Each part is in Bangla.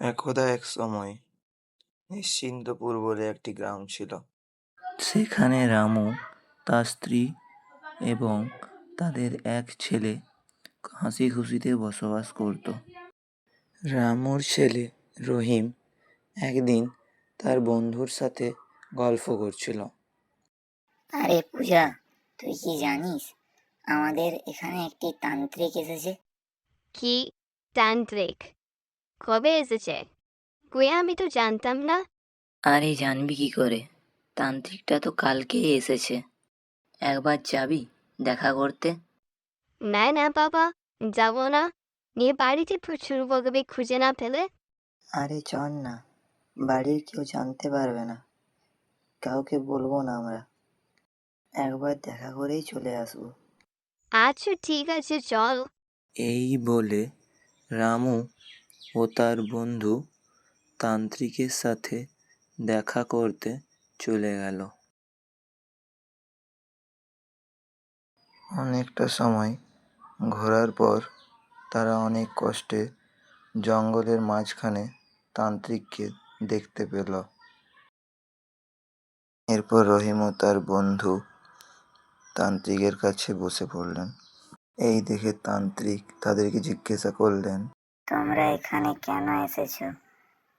একদা এক সময় নিশ্চিন্তপুর বলে একটি গ্রাম ছিল। সেখানে রামু তার স্ত্রী এবং তাদের এক ছেলে হাসি খুশিতে বসবাস করত। রামুর ছেলে রহিম একদিন তার বন্ধুর সাথে গল্প করছিল। আরে পূজা তুই কি জানিস? আমাদের এখানে একটি তান্ত্রিক এসেছে। কি? তান্ত্রিক? কবে এসেছে? কই আমি তো জানতাম না। আরে জানবি কি করে? তান্ত্রিকটা তো কালকেই এসেছে। একবার যাবি দেখা করতে? না না বাবা যাব না। নিয়ে বাড়িতে প্রচুর বকবে খুঁজে না পেলে। আরে চল না বাড়ির কেউ জানতে পারবে না। কাউকে বলব না আমরা। একবার দেখা করেই চলে আসব। আচ্ছা ঠিক আছে চল। এই বলে রামু ও তার বন্ধু তান্ত্রিকের সাথে দেখা করতে চলে গেল। অনেকটা সময় ঘোরার পর তারা অনেক কষ্টে জঙ্গলের মাঝখানে তান্ত্রিককে দেখতে পেল। এরপর রহিম ও তার বন্ধু তান্ত্রিকের কাছে বসে পড়লেন। এই দেখে তান্ত্রিক তাদেরকে জিজ্ঞাসা করলেন তোমরা এখানে কেন এসেছ?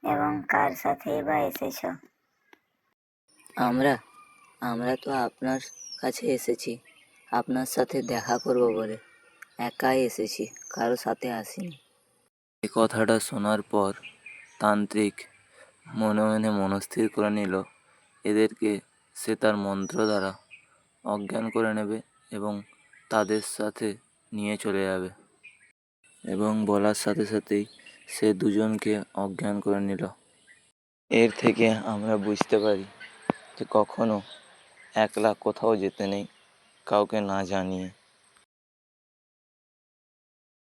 এবং কার সাথে বা এসেছ? আমরা আমরা তো আপনার কাছে এসেছি। আপনার সাথে দেখা করব বলে। একাই এসেছি কারও সাথে আসিনি। এই কথাটা শোনার পর তান্ত্রিক মনে মনে মনস্থির করে নিল এদেরকে সে তার মন্ত্র দ্বারা অজ্ঞান করে নেবে এবং তাদের সাথে নিয়ে চলে যাবে। এবং বলার সাথে সাথেই সে দুজনকে অজ্ঞান করে নিল। এর থেকে আমরা বুঝতে পারি যে কখনো একলা কোথাও যেতে নেই, কাউকে না জানিয়ে।